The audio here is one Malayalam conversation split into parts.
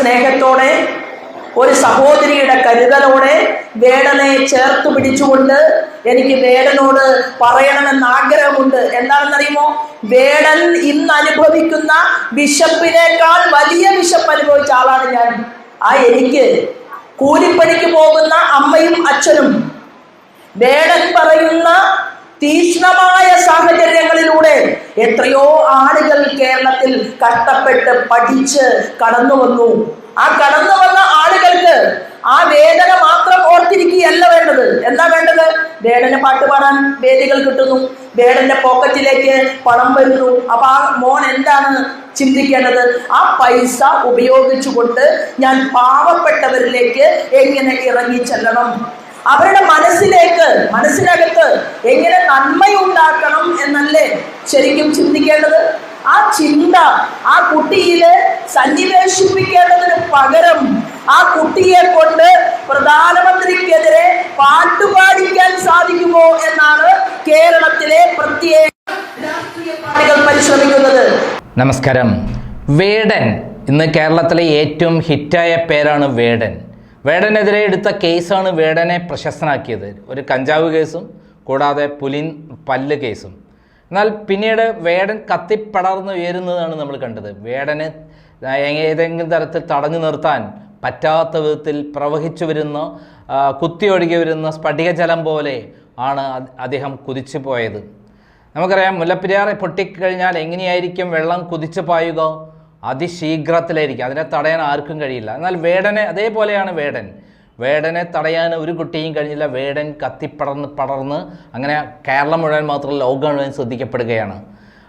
സ്നേഹത്തോടെ ഒരു സഹോദരിയുടെ കരുതലോടെ വേടനെ ചേർത്ത് പിടിച്ചുകൊണ്ട് എനിക്ക് വേടനോട് പറയണമെന്ന് ആഗ്രഹമുണ്ട്. എന്താണെന്നറിയുമോ? വേടൻ ഇന്ന് അനുഭവിക്കുന്ന വിശപ്പിനേക്കാൾ വലിയ വിശപ്പ് അനുഭവിച്ച ആളാണ് ഞാൻ. ആ എനിക്ക് കൂലിപ്പണിക്ക് പോകുന്ന അമ്മയും അച്ഛനും. വേടൻ പറയുന്ന തീക്ഷ്ണമായ സാഹചര്യങ്ങളിലൂടെ എത്രയോ ആളുകൾ കേരളത്തിൽ കഷ്ടപ്പെട്ട് പഠിച്ച് കടന്നു വന്നു. ആ കടന്നു വന്ന ആളുകൾക്ക് ആ വേദന മാത്രം ഓർത്തിരിക്കുകയല്ല വേണ്ടത്. എന്താ വേണ്ടത്? വേടന് പാട്ട് പാടാൻ വേദികൾ കിട്ടുന്നു. വേടന്റെ പോക്കറ്റിലേക്ക് പണം വരുന്നു. അപ്പൊ ആ മോൻ എന്താണ് ചിന്തിക്കേണ്ടത്? ആ പൈസ ഉപയോഗിച്ചുകൊണ്ട് ഞാൻ പാവപ്പെട്ടവരിലേക്ക് എങ്ങനെ ഇറങ്ങി ചെല്ലണം? അവരുടെ മനസ്സിലേക്ക് മനസ്സിനകത്ത് എങ്ങനെ നന്മയുണ്ടാക്കണം എന്നല്ലേ ശരിക്കും ചിന്തിക്കേണ്ടത്? ആ ചിന്ത ആ കുട്ടിയിൽ സന്നിവേശിപ്പിക്കേണ്ടതിന് പകരം ആ കുട്ടിയെ കൊണ്ട് പ്രധാനമന്ത്രിക്കെതിരെ പാട്ടുപാടിക്കാൻ സാധിക്കുമോ എന്നാണ് കേരളത്തിലെ പ്രത്യേക രാഷ്ട്രീയ പാർട്ടികൾ പരിശ്രമിക്കുന്നത്. നമസ്കാരം. വേടൻ. ഇന്ന് കേരളത്തിലെ ഏറ്റവും ഹിറ്റായ പേരാണ് വേടൻ. വേടനെതിരെ എടുത്ത കേസാണ് വേടനെ പ്രശസ്തനാക്കിയത്. ഒരു കഞ്ചാവ് കേസും കൂടാതെ പുലിൻ പല്ല് കേസും. എന്നാൽ പിന്നീട് വേടൻ കത്തിപ്പടർന്ന് ഉയരുന്നതാണ് നമ്മൾ കണ്ടത്. വേടനെ ഏതെങ്കിലും തരത്തിൽ തടഞ്ഞു നിർത്താൻ പറ്റാത്ത വിധത്തിൽ പ്രവഹിച്ചു വരുന്ന കുത്തി കുത്തിയൊഴുകി വരുന്ന സ്ഫടികജലം പോലെ ആണ് അദ്ദേഹം കുതിച്ചു പോയത്. നമുക്കറിയാം മുല്ലപ്പെരിയാറെ പൊട്ടിക്കഴിഞ്ഞാൽ എങ്ങനെയായിരിക്കും വെള്ളം കുതിച്ചു പായുക? അതിശീഘ്രത്തിലായിരിക്കും. അതിനെ തടയാൻ ആർക്കും കഴിയില്ല. എന്നാൽ വേടനെ അതേപോലെയാണ് വേടൻ. വേടനെ തടയാൻ ഒരു കുട്ടിയും കഴിഞ്ഞില്ല. വേടൻ കത്തിപ്പടർന്ന് പടർന്ന് അങ്ങനെ കേരളം മുഴുവൻ മാത്രമല്ല ലോകം മുഴുവൻ ശ്രദ്ധിക്കപ്പെടുകയാണ്.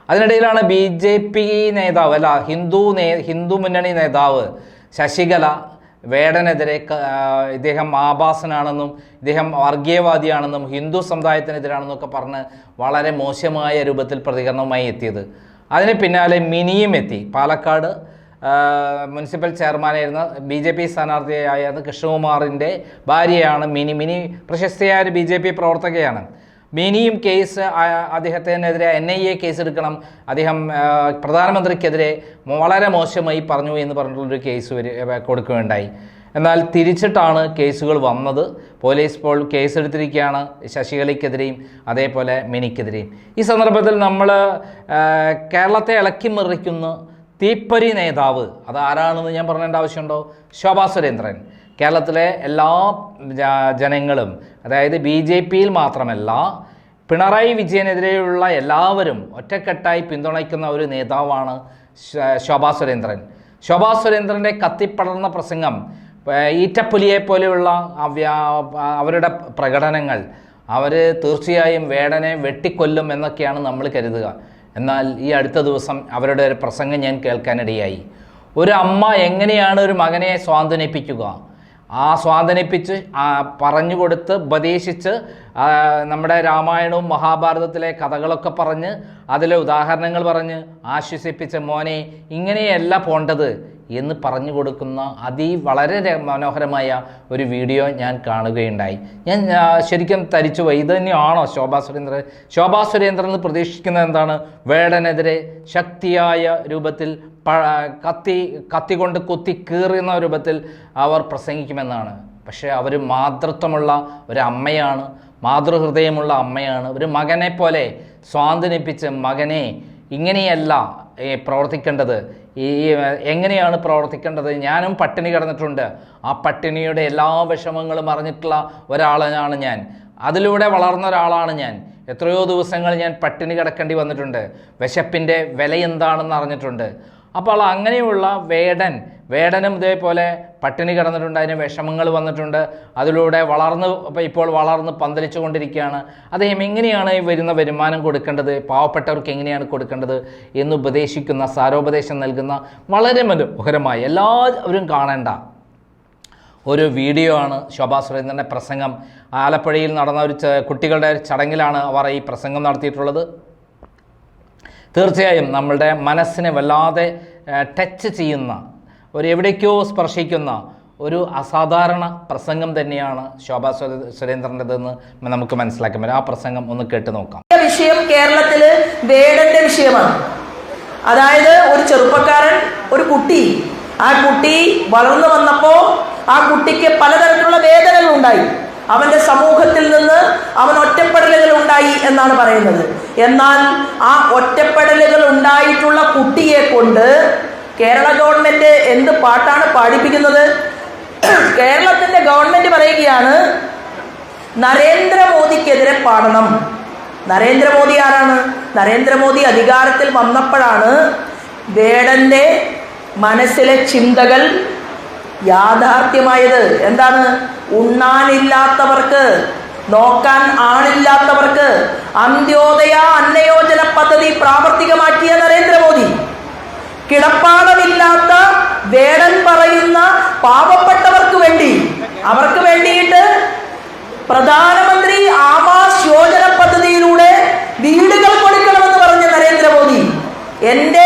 അതിനിടയിലാണ് ബി ജെ പി നേതാവ് അല്ല ഹിന്ദു നേ ഹിന്ദു മുന്നണി നേതാവ് ശശികല വേടനെതിരെ ഇദ്ദേഹം ആഭാസനാണെന്നും ഇദ്ദേഹം വർഗീയവാദിയാണെന്നും ഹിന്ദു സമുദായത്തിനെതിരാണെന്നൊക്കെ പറഞ്ഞ് വളരെ മോശമായ രൂപത്തിൽ പ്രതികരണവുമായി എത്തിയത്. അതിന് പിന്നാലെ മിനിയും എത്തി. പാലക്കാട് മുനിസിപ്പൽ ചെയർമാനായിരുന്ന ബി ജെ പി സ്ഥാനാർത്ഥിയായ കൃഷ്ണകുമാറിന്റെ ഭാര്യയാണ് മിനി. മിനി പ്രശസ്തയായ ഒരു ബി ജെ പി പ്രവർത്തകയാണ്. മിനിയും കേസ് അദ്ദേഹത്തിനെതിരെ എൻ ഐ എ കേസ് എടുക്കണം അദ്ദേഹം പ്രധാനമന്ത്രിക്കെതിരെ വളരെ മോശമായി പറഞ്ഞു എന്ന് പറഞ്ഞിട്ടുള്ളൊരു കേസ് കൊടുക്കുകയുണ്ടായി. എന്നാൽ തിരിച്ചിട്ടാണ് കേസുകൾ വന്നത്. പോലീസ് ഇപ്പോൾ കേസെടുത്തിരിക്കുകയാണ്. ശശികലയ്ക്കെതിരെയും അതേപോലെ മിനിക്കെതിരെയും. ഈ സന്ദർഭത്തിൽ നമ്മൾ കേരളത്തെ ഇളക്കി മറിക്കുന്ന തീപ്പരി നേതാവ് അത് ആരാണെന്ന് ഞാൻ പറയേണ്ട ആവശ്യമുണ്ടോ? ശോഭാ സുരേന്ദ്രൻ. കേരളത്തിലെ എല്ലാ ജനങ്ങളും അതായത് ബി ജെ പിയിൽ മാത്രമല്ല പിണറായി വിജയനെതിരെയുള്ള എല്ലാവരും ഒറ്റക്കെട്ടായി പിന്തുണയ്ക്കുന്ന ഒരു നേതാവാണ് ശോഭാ സുരേന്ദ്രൻ. ശോഭാ സുരേന്ദ്രന്റെ കത്തിപ്പടർന്ന പ്രസംഗം ഈറ്റപ്പുലിയെ പോലെയുള്ള അവരുടെ പ്രകടനങ്ങൾ അവർ തീർച്ചയായും വേടനെ വെട്ടിക്കൊല്ലും എന്നൊക്കെയാണ് നമ്മൾ കരുതുക. എന്നാൽ ഈ അടുത്ത ദിവസം അവരുടെ ഒരു പ്രസംഗം ഞാൻ കേൾക്കാനിടയായി. ഒരു അമ്മ എങ്ങനെയാണ് ഒരു മകനെ സ്വാന്തനിപ്പിക്കുക? ആ സ്വാന്തനിപ്പിച്ച് ആ പറഞ്ഞു കൊടുത്ത് ഉപദേശിച്ച് നമ്മുടെ രാമായണവും മഹാഭാരതത്തിലെ കഥകളൊക്കെ പറഞ്ഞ് അതിലെ ഉദാഹരണങ്ങൾ പറഞ്ഞ് ആശ്വസിപ്പിച്ച് മോനെ ഇങ്ങനെയല്ല പോണ്ടത്. എന്ന് പറഞ്ഞു കൊടുക്കുന്ന അതി വളരെ മനോഹരമായ ഒരു വീഡിയോ ഞാൻ കാണുകയുണ്ടായി. ഞാൻ ശരിക്കും തരിച്ചു പോയി. ഇത് തന്നെയാണോ ശോഭാ സുരേന്ദ്രൻ ശോഭാ സുരേന്ദ്രൻ പ്രതീക്ഷിക്കുന്നത് എന്താണ്? വേടനെതിരെ ശക്തിയായ രൂപത്തിൽ കത്തി കത്തി കൊണ്ട് കൊത്തി കീറുന്ന രൂപത്തിൽ അവർ പ്രസംഗിക്കുമെന്നാണ്. പക്ഷേ അവർ മാതൃത്വമുള്ള ഒരു അമ്മയാണ്. മാതൃഹൃദയമുള്ള അമ്മയാണ്. ഒരു മകനെ പോലെ സ്വാന്തനിപ്പിച്ച് മകനെ ഇങ്ങനെയല്ല പ്രവർത്തിക്കേണ്ടത്. ഈ എങ്ങനെയാണ് പ്രവർത്തിക്കേണ്ടത്? ഞാനും പട്ടിണി കിടന്നിട്ടുണ്ട്. ആ പട്ടിണിയുടെ എല്ലാ വിഷമങ്ങളും അറിഞ്ഞിട്ടുള്ള ഒരാളാണ് ഞാൻ. അതിലൂടെ വളർന്ന ഒരാളാണ് ഞാൻ. എത്രയോ ദിവസങ്ങൾ ഞാൻ പട്ടിണി കിടക്കേണ്ടി വന്നിട്ടുണ്ട്. വിശപ്പിന്റെ വില എന്താണെന്ന് അറിഞ്ഞിട്ടുണ്ട്. അപ്പോൾ അങ്ങനെയുള്ള വേടൻ വേടനും ഇതേപോലെ പട്ടിണി കിടന്നിട്ടുണ്ട് അതിന് വിഷമങ്ങൾ വന്നിട്ടുണ്ട്. അതിലൂടെ വളർന്ന് ഇപ്പോൾ വളർന്ന് പന്തലിച്ചു കൊണ്ടിരിക്കുകയാണ് അദ്ദേഹം എങ്ങനെയാണ് ഈ വരുന്ന വരുമാനം കൊടുക്കേണ്ടത്? പാവപ്പെട്ടവർക്ക് എങ്ങനെയാണ് കൊടുക്കേണ്ടത് എന്ന് ഉപദേശിക്കുന്ന സാരോപദേശം നൽകുന്ന വളരെ മനോഹരമായി എല്ലാവരും കാണേണ്ട ഒരു വീഡിയോ ആണ് ശോഭാ സുരേന്ദ്രന്റെ പ്രസംഗം. ആലപ്പുഴയിൽ നടന്ന ഒരു കുട്ടികളുടെ ചടങ്ങിലാണ് അവർ ഈ പ്രസംഗം നടത്തിയിട്ടുള്ളത്. തീർച്ചയായും നമ്മളുടെ മനസ്സിനെ വല്ലാതെ ടച്ച് ചെയ്യുന്ന ഒരു എവിടേക്കോ സ്പർശിക്കുന്ന ഒരു അസാധാരണ പ്രസംഗം തന്നെയാണ് ശോഭാ സുരേ- സുരേന്ദ്രന്റെതെന്ന് നമുക്ക് മനസ്സിലാക്കാൻ പറ്റും. ആ പ്രസംഗം ഒന്ന് കേട്ട് നോക്കാം. വിഷയം കേരളത്തിൽ വേടന്റെ വിഷയമാണ്. അതായത് ഒരു ചെറുപ്പക്കാരൻ ഒരു കുട്ടി. ആ കുട്ടി വളർന്നു വന്നപ്പോ ആ കുട്ടിക്ക് പലതരത്തിലുള്ള വേദനകൾ ഉണ്ടായി അവന്റെ സമൂഹത്തിൽ നിന്ന് അവൻ ഒറ്റപ്പെടലുകൾ ഉണ്ടായി എന്നാണ് പറയുന്നത്. എന്നാൽ ആ ഒറ്റപ്പെടലുകൾ ഉണ്ടായിട്ടുള്ള കുട്ടിയെ കൊണ്ട് കേരള ഗവൺമെന്റ് എന്ത് പാട്ടാണ് പാടിപ്പിക്കുന്നത്? കേരളത്തിന്റെ ഗവൺമെന്റ് പറയുകയാണ് നരേന്ദ്രമോദിക്കെതിരെ പാടണം. നരേന്ദ്രമോദി ആരാണ്? നരേന്ദ്രമോദി അധികാരത്തിൽ വന്നപ്പോഴാണ് വേടന്റെ മനസ്സിലെ ചിന്തകൾ യാഥാർത്ഥ്യമായത്. എന്താണ്? ഉണ്ണാനില്ലാത്തവർക്ക് നോക്കാൻ ആളില്ലാത്തവർക്ക് അന്ത്യോദയ അന്നയോജന പദ്ധതി പ്രാവർത്തികമാക്കിയ നരേന്ദ്രമോദി കിടപ്പാടമില്ലാത്ത വേടൻ പറയുന്ന പാവപ്പെട്ടവർക്ക് വേണ്ടി അവർക്ക് വേണ്ടിയിട്ട് പ്രധാനമന്ത്രി ആവാസ് യോജന പദ്ധതിയിലൂടെ വീടുകൾ കൊടുക്കണമെന്ന് പറഞ്ഞ നരേന്ദ്രമോദി എന്റെ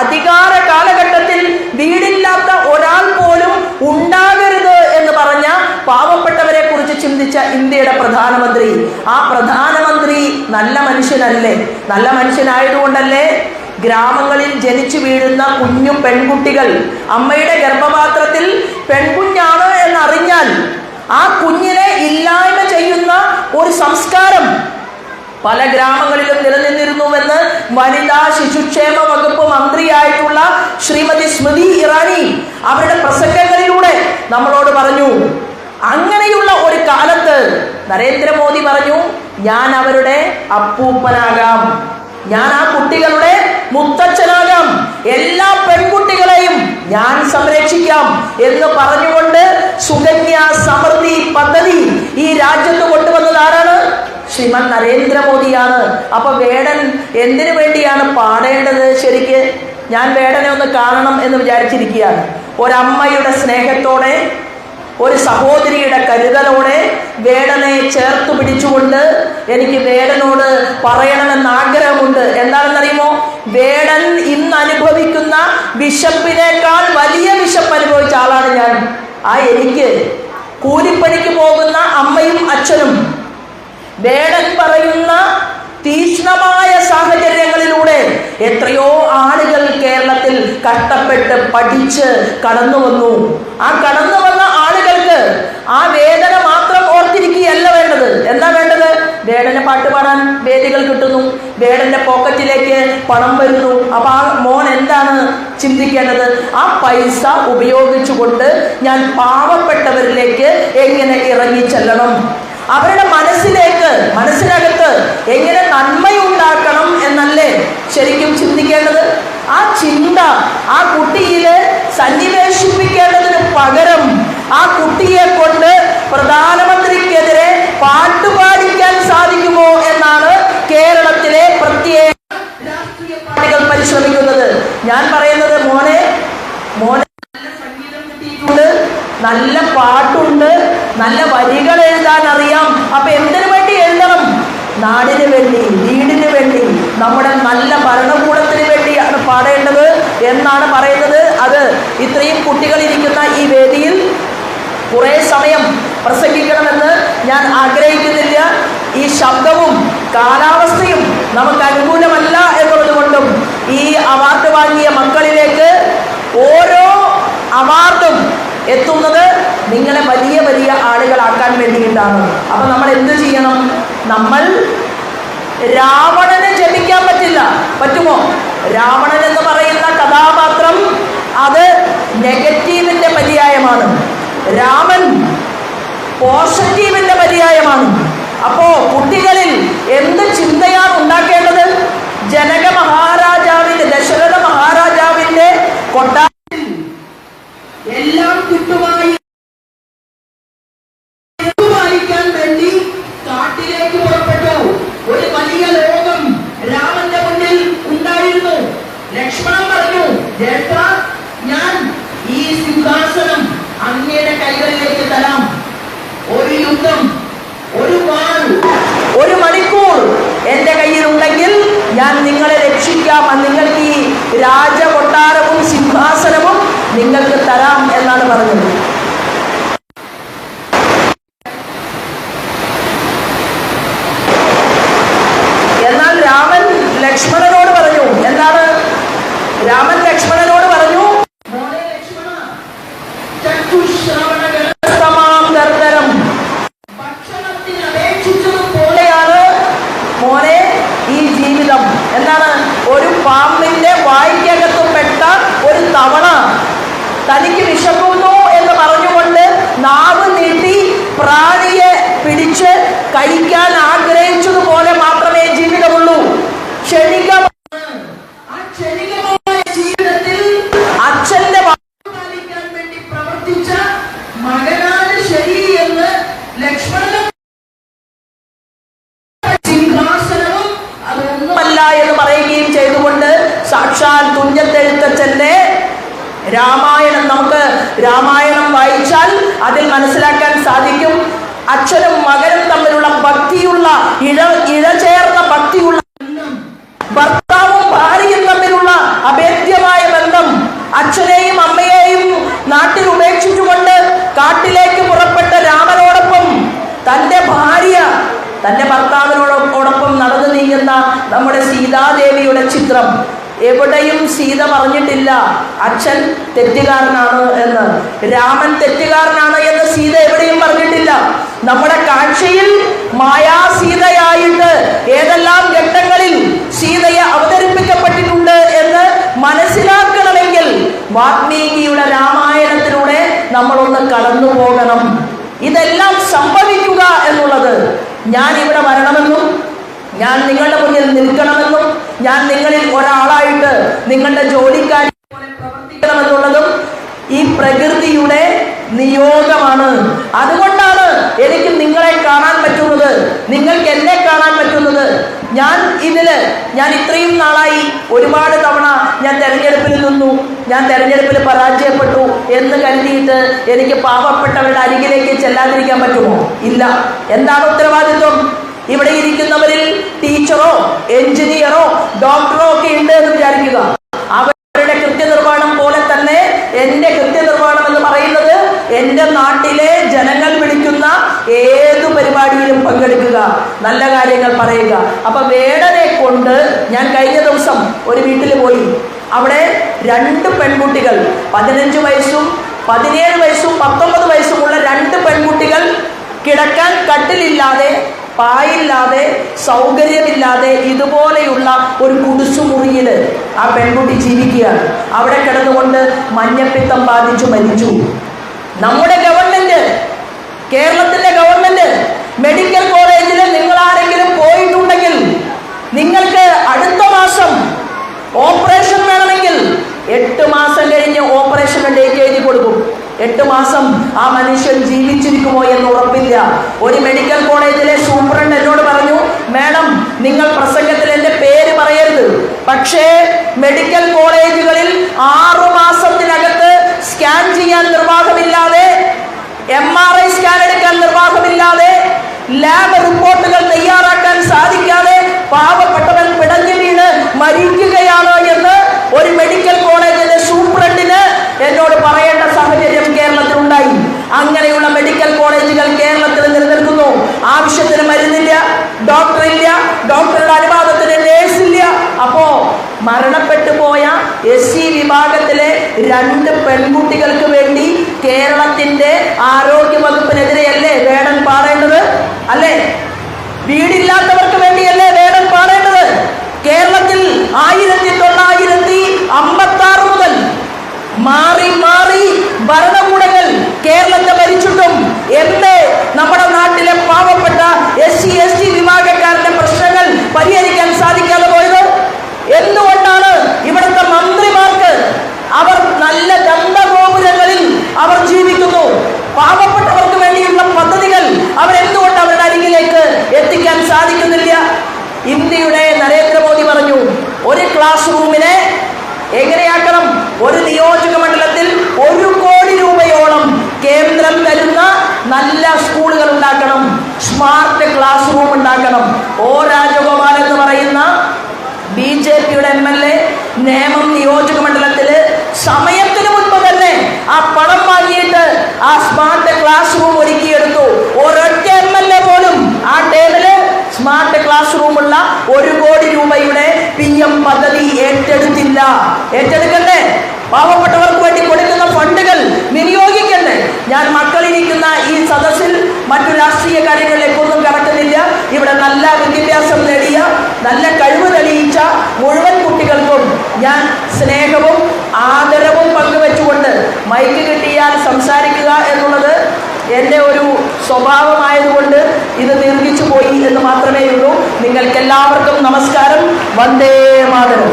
അധികാര കാലഘട്ടത്തിൽ വീടില്ലാത്ത ഒരാൾ പോലും ഉണ്ടാകരുത് എന്ന് പറഞ്ഞ പാവപ്പെട്ടവരെ കുറിച്ച് ചിന്തിച്ച ഇന്ത്യയുടെ പ്രധാനമന്ത്രി. ആ പ്രധാനമന്ത്രി നല്ല മനുഷ്യനല്ലേ? നല്ല മനുഷ്യനായതുകൊണ്ടല്ലേ ഗ്രാമങ്ങളിൽ ജനിച്ചു വീഴുന്ന കുഞ്ഞു പെൺകുട്ടികൾ അമ്മയുടെ ഗർഭപാത്രത്തിൽ പെൺകുഞ്ഞാണ് എന്നറിഞ്ഞാൽ ആ കുഞ്ഞിനെ ഇല്ലായ്മ ചെയ്യുന്ന ഒരു സംസ്കാരം പല ഗ്രാമങ്ങളിലും നിലനിന്നിരുന്നുവെന്ന് വനിതാ ശിശുക്ഷേമ വകുപ്പ് മന്ത്രിയായിട്ടുള്ള ശ്രീമതി സ്മൃതി ഇറാനി അവരുടെ പ്രസംഗങ്ങളിലൂടെ നമ്മളോട് പറഞ്ഞു അങ്ങനെയുള്ള ഒരു കാലത്ത് നരേന്ദ്രമോദി പറഞ്ഞു ഞാൻ അവരുടെ അപ്പൂപ്പനാകാം. ഞാൻ ആ കുട്ടികളുടെ മുത്തച്ഛനാകാം. എല്ലാ പെൺകുട്ടികളെയും ഞാൻ സംരക്ഷിക്കാം എന്ന് പറഞ്ഞുകൊണ്ട് സുകന്യ സമൃദ്ധി പദ്ധതി ഈ രാജ്യത്ത് കൊണ്ടുവന്നത് ആരാണ്? ശ്രീമൻ നരേന്ദ്രമോദിയാണ്. അപ്പൊ വേടൻ എന്തിനു വേണ്ടിയാണ് പാടേണ്ടത് ശരിക്ക്? ഞാൻ വേടനെ ഒന്ന് കാണണം എന്ന് വിചാരിച്ചിരിക്കുകയാണ്. ഒരമ്മയുടെ സ്നേഹത്തോടെ ഒരു സഹോദരിയുടെ കരുതലോടെ വേടനെ ചേർത്ത് പിടിച്ചുകൊണ്ട് എനിക്ക് വേടനോട് പറയണമെന്ന് ആഗ്രഹമുണ്ട്. എന്താണെന്നറിയുമോ? വേടൻ ഇന്ന് അനുഭവിക്കുന്ന വിശപ്പിനേക്കാൾ വലിയ വിശപ്പ് അനുഭവിച്ച ആളാണ് ഞാൻ. ആ എനിക്ക് കൂലിപ്പണിക്ക് പോകുന്ന അമ്മയും അച്ഛനും വേടൻ പറയുന്ന തീക്ഷ്ണമായ സാഹചര്യങ്ങളിലൂടെ എത്രയോ ആളുകൾ കേരളത്തിൽ കഷ്ടപ്പെട്ട് പഠിച്ച് കടന്നു വന്നു ആ കടന്നു ആ വേദന മാത്രം ഓർത്തിരിക്കുകയല്ല വേണ്ടത്. എന്താ വേണ്ടത്? വേടന പാട്ട് പാടാൻ വേദികൾ കിട്ടുന്നു. വേടന്റെ പോക്കറ്റിലേക്ക് പണം വരുന്നു. അപ്പൊ ആ മോൻ എന്താണ് ചിന്തിക്കേണ്ടത്? ആ പൈസ ഉപയോഗിച്ചുകൊണ്ട് ഞാൻ പാവപ്പെട്ടവരിലേക്ക് എങ്ങനെ ഇറങ്ങി ചെല്ലണം? അവരുടെ മനസ്സിലേക്ക് മനസ്സിനകത്ത് എങ്ങനെ നന്മയുണ്ടാക്കണം എന്നല്ലേ ശരിക്കും ചിന്തിക്കേണ്ടത്? ആ ചിന്ത ആ കുട്ടിയിലെ സന്നിവേശിപ്പിക്കേണ്ടതിന് പകരം ആ കുട്ടിയെ കൊണ്ട് പ്രധാനമന്ത്രിക്കെതിരെ പാട്ടുപാടിക്കാൻ സാധിക്കുമോ എന്നാണ് കേരളത്തിലെ പ്രത്യേക രാഷ്ട്രീയ പാർട്ടികൾ പരിശ്രമിക്കുന്നത്. ഞാൻ പറയുന്നത് മോനെ മോനെ നല്ല പാട്ടുണ്ട് നല്ല വരികൾ എഴുതാൻ അറിയാം. അപ്പൊ എന്തിനു വേണ്ടി എഴുതണം? നാടിന് വേണ്ടി വീടിന് വേണ്ടി നമ്മുടെ നല്ല ഭരണകൂടത്തിന് വേണ്ടിയാണ് പാടേണ്ടത് എന്നാണ് പറയുന്നത്. അത് ഇത്രയും കുട്ടികൾ ഇരിക്കുന്ന ഈ കുറെ സമയം പ്രസംഗിക്കണമെന്ന് ഞാൻ ആഗ്രഹിക്കുന്നില്ല. ഈ ശബ്ദവും കാലാവസ്ഥയും നമുക്ക് അനുകൂലമല്ല എന്നുള്ളതുകൊണ്ടും ഈ അവാർഡ് വാങ്ങിയ മക്കളിലേക്ക് ഓരോ അവാർഡും എത്തുന്നത് നിങ്ങളെ വലിയ വലിയ ആളുകളാക്കാൻ വേണ്ടിയിട്ടാണ്. അപ്പൊ നമ്മൾ എന്ത് ചെയ്യണം? നമ്മൾ രാവണനെ ജപിക്കാൻ പറ്റില്ല. പറ്റുമോ? രാവണൻ എന്ന് പറയുന്ന കഥാപാത്രം അത് നെഗറ്റീവിന്റെ പര്യായമാണ്. രാമൻ പോസിറ്റീവിന്റെ പര്യായമാണ്. അപ്പോ കുട്ടികളിൽ എന്ത് ചിന്തയാണ് ഉണ്ടാക്കേണ്ടത്? ജനക മഹാരാജാവിന്റെ ദശരഥ മഹാരാജാവിന്റെ കൊട്ടാരത്തിൽ എല്ലാം കിട്ടുമായി വായിക്കാൻ വേണ്ടി കാട്ടിലേക്ക് പുറപ്പെട്ടു ഒരു വലിയ ലോകം രാമന്റെ മുന്നിൽ ഉണ്ടായിരുന്നു ലക്ഷ്മണൻ പറഞ്ഞു ജ്യേഷ്ഠ ഞാൻ ഈ സിംഹാസനം അങ്ങയുടെ കൈകളിലേക്ക് തരാം ഒരു യുദ്ധം ഒരു വാൾ ഒരു മണിക്കൂർ എന്റെ കയ്യിലുണ്ടെങ്കിൽ ഞാൻ നിങ്ങളെ രക്ഷിക്കാം നിങ്ങൾക്ക് ഈ രാജകൊട്ടാരവും സിംഹാസനവും നിങ്ങൾക്ക് തരാം എന്നാണ് പറഞ്ഞത് എന്നാൽ രാമൻ ലക്ഷ്മണനോട് പറഞ്ഞു എന്താണ് രാമൻ ലക്ഷ്മണനോട് പറഞ്ഞു "മോനെ ലക്ഷ്മണ, എന്താണ് ഒരു പാമ്പിന്റെ വായ്ക്കകത്ത് പെട്ട ഒരു തവണ തനിക്ക് വിശക്കുന്നു എന്ന് പറഞ്ഞുകൊണ്ട് നാവ് നീട്ടി പ്രാണിയെ പിടിച്ച് കഴിക്കാൻ ആഗ്രഹിച്ചതുപോലെ മാത്രമേ ജീവിതമുള്ളൂ. ക്ഷണിക വേണ്ടി രാമായണം നമുക്ക് രാമായണം വായിച്ചാൽ അതിൽ മനസ്സിലാക്കാൻ സാധിക്കും. അച്ഛനും മകനും തമ്മിലുള്ള ഭക്തിയുള്ള ഇഴ ഇഴചേർന്ന ഭക്തിയുള്ള. ഭർത്താവും ഭാര്യയും തമ്മിലുള്ള അഭേദ്യമായ ബന്ധം അച്ഛനെയും അമ്മയെയും നാട്ടിൽ ഉപേക്ഷിച്ചുകൊണ്ട് കാട്ടിലേക്ക് പുറപ്പെട്ട രാമനോടൊപ്പം തന്റെ ഭാര്യ തന്റെ ഭർത്താവിനോടൊപ്പം നടന്നു നീങ്ങുന്ന നമ്മുടെ സീതാദേവിയുടെ ചിത്രം എവിടെയും സീത പറഞ്ഞിട്ടില്ല. അച്ഛൻ തെറ്റുകാരനാണ് എന്ന്. രാമൻ തെറ്റുകാരനാണ് എന്ന് സീത എവിടെയും പറഞ്ഞിട്ടില്ല. നമ്മുടെ കാഴ്ചയിൽ മായാ സീതയായിട്ട് ഏതെല്ലാം ഘട്ടങ്ങളിൽ സീതയെ അവതരിപ്പിക്കപ്പെട്ടിട്ടുണ്ട് എന്ന് മനസ്സിലാക്കണമെങ്കിൽ വാത്മീകിയുടെ രാമായണത്തിലൂടെ നമ്മളൊന്ന് കടന്നു പോകണം. ഇതെല്ലാം സംഭവിക്കുക എന്നുള്ളത് ഞാൻ ഇവിടെ വരണമെന്നും ഞാൻ നിങ്ങളുടെ മുന്നിൽ നിൽക്കണമെന്നും ഞാൻ നിങ്ങളിൽ ഒരാളായിട്ട് നിങ്ങളുടെ ജോലിക്കാരി പ്രവർത്തിക്കണമെന്നുള്ളതും ഈ പ്രകൃതിയുടെ നിയോഗമാണ്. അതുകൊണ്ടാണ് എനിക്ക് നിങ്ങളെ കാണാൻ പറ്റുന്നത്. നിങ്ങൾക്ക് എന്നെ കാണാൻ പറ്റുന്നത്. ഞാൻ ഇതിൽ ഞാൻ ഇത്രയും നാളായി ഒരുപാട് തവണ ഞാൻ തെരഞ്ഞെടുപ്പിൽ നിന്നു. ഞാൻ തെരഞ്ഞെടുപ്പിൽ പരാജയപ്പെട്ടു എന്ന് കരുതിയിട്ട് എനിക്ക് പാവപ്പെട്ടവരുടെ അരികിലേക്ക് ചെല്ലാതിരിക്കാൻ പറ്റുമോ? ഇല്ല. എന്താണ് ഉത്തരവാദിത്വം? ഇവിടെ ഇരിക്കുന്നവരിൽ ടീച്ചറോ എഞ്ചിനീയറോ ഡോക്ടറോ ഒക്കെ ഉണ്ട് എന്ന് വിചാരിക്കുക. അവരുടെ കൃത്യനിർവഹണം പോലെ തന്നെ എന്റെ കൃത്യനിർവഹണം എന്ന് പറയുന്നത് എന്റെ നാട്ടിലെ ജനങ്ങൾ വിളിക്കുന്ന ഏതു പരിപാടിയിലും പങ്കെടുക്കുക. നല്ല കാര്യങ്ങൾ പറയുക. അപ്പൊ വേടനെ കൊണ്ട് ഞാൻ കഴിഞ്ഞ ദിവസം ഒരു വീട്ടിൽ പോയി. അവിടെ രണ്ട് പെൺകുട്ടികൾ പതിനഞ്ച് വയസ്സും പതിനേഴ് വയസ്സും പത്തൊമ്പത് വയസ്സുമുള്ള രണ്ട് പെൺകുട്ടികൾ കിടക്കാൻ കട്ടിലില്ലാതെ പായില്ലാതെ സൗകര്യമില്ലാതെ ഇതുപോലെയുള്ള ഒരു കുടിസുമുറിയിൽ ആ പെൺകുട്ടി ജീവിക്കുകയാണ്. അവിടെ കിടന്നുകൊണ്ട് മഞ്ഞപ്പിത്തം ബാധിച്ചു മരിച്ചു. നമ്മുടെ ഗവൺമെന്റ് കേരളത്തിന്റെ ഗവൺമെന്റ് മെഡിക്കൽ കോളേജിൽ നിങ്ങൾ ആരെങ്കിലും പോയിട്ടുണ്ടെങ്കിൽ നിങ്ങൾക്ക് അടുത്ത മാസം ഓപ്പറേഷൻ വേണമെങ്കിൽ എട്ട് മാസം കഴിഞ്ഞ് ഓപ്പറേഷൻ ഡേറ്റ് എഴുതി കൊടുക്കും. എട്ട് മാസം ആ മനുഷ്യൻ ജീവിച്ചിരിക്കുമോ എന്ന് ഉറപ്പില്ല. ഒരു മെഡിക്കൽ കോളേജിലെ സൂപ്രണ്ട് എന്നോട് പറഞ്ഞു മാഡം നിങ്ങൾ പ്രസംഗത്തിൽ എന്റെ പേര് പറയരുത്. പക്ഷേ മെഡിക്കൽ കോളേജുകളിൽ ആറു മാസത്തിനകത്ത് സ്കാൻ ചെയ്യാൻ നിർവാഹമില്ലാതെ എം ആർ ഐ സ്കാൻ എടുക്കാൻ നിർവാഹമില്ലാതെ ലാബ് റിപ്പോർട്ടുകൾ തയ്യാറാക്കാൻ സാധിക്കാതെ പാവപ്പെട്ടവൻ പിടഞ്ഞു വീണ് മരിക്കുകയാണ് എന്ന് ഒരു മെഡിക്കൽ കോളേജിലെ സൂപ്രണ്ടിന് എന്നോട് പറയേണ്ട സാഹചര്യം കേരളത്തിൽ ഉണ്ടായി അങ്ങനെയുള്ള മെഡിക്കൽ കോളേജുകൾ കേരളത്തിൽ നിലനിൽക്കുന്നു. ആവശ്യത്തിന് മരുന്നില്ല ഡോക്ടർ ഇല്ല ഡോക്ടറുടെ അനുവാദത്തിന് നേഴ്സില്ല അപ്പോ മരണപ്പെട്ടു പോയ എസ് സി വിഭാഗത്തിലെ രണ്ട് പെൺകുട്ടികൾക്ക് വേണ്ടി കേരളത്തിന്റെ ആരോഗ്യ വകുപ്പിനെതിരെയല്ലേ വേടൻ പാടേണ്ടത്? അല്ലേ? വീടില്ലാത്തവർക്ക് വേണ്ടിയല്ലേ വേടൻ പാടേണ്ടത്? കേരളത്തിൽ ആയിരത്തി തൊള്ളായിരത്തി അമ്പത്തി ആറ് മുതൽ മാറി മാറി ഭരണകൂടങ്ങൾ കേരളത്തെ ഭരിച്ചിട്ടും എന്തേ നമ്മുടെ നാട്ടിലെ പാവപ്പെട്ട എസ് സി എസ് ടി വിഭാഗക്കാരുടെ പ്രശ്നങ്ങൾ പരിഹരിക്കാൻ സാധിക്കാതെ പോയത് എന്തുകൊണ്ടാണ് ഇവിടുത്തെ മന്ത്രിമാർക്ക് അവർ നല്ല ദന്തഗോപുരങ്ങളിൽ അവർ ജീവിക്കുന്നു പാവപ്പെട്ടവർക്ക് വേണ്ടിയുള്ള പദ്ധതികൾ അവരെന്തുകൊണ്ട് അവരുടെ അരികിലേക്ക് എത്തിക്കാൻ സാധിക്കുന്നില്ല ഇന്ത്യയുടെ നരേന്ദ്രമോദി പറഞ്ഞു ഒരു ക്ലാസ് റൂമിനെ എങ്ങനെയാക്കണം ഒരു നിയോജക മണ്ഡലത്തിൽ ഒരു കോടി രൂപയോളം കേന്ദ്രം തരുന്ന നല്ല സ്കൂളുകൾ ഉണ്ടാക്കണം smart class room O Rajagopal എന്ന് പറയുന്ന ബി ജെ പിയുടെ എം എൽ എ നേമം നിയോജക മണ്ഡലത്തിൽ സമയത്തിന് മുൻപ് തന്നെ ആ പണം വാങ്ങിയിട്ട് ആ സ്മാർട്ട് ക്ലാസ് റൂം ഒരുക്കിയെടുത്തു. ഒരൊറ്റ എം എൽ എ പോലും ആ ടേബിൾ സ്മാർട്ട് ക്ലാസ് റൂമുള്ള ഒരു കോടി രൂപയുടെ പി എം പദ്ധതി ഏറ്റെടുത്തില്ല. ഏറ്റെടുക്കണ്ടേ? പാവപ്പെട്ടവർക്ക് വേണ്ടി കൊടുക്കുന്ന ഫണ്ടുകൾ വിനിയോഗിക്കണ്ടേ? ഞാൻ മക്കളിരിക്കുന്ന ഈ സദസ്സിൽ മറ്റു രാഷ്ട്രീയ ഞാൻ സ്നേഹവും ആദരവും പങ്കുവെച്ചുകൊണ്ട് മൈക്ക് കിട്ടിയാൽ സംസാരിക്കുക എന്നുള്ളത് എന്റെ ഒരു സ്വഭാവമായതുകൊണ്ട് ഇത് ദീർഘിച്ചു പോയി എന്ന് മാത്രമേ ഉള്ളൂ നിങ്ങൾക്കെല്ലാവർക്കും നമസ്കാരം. വന്ദേ മാതരം.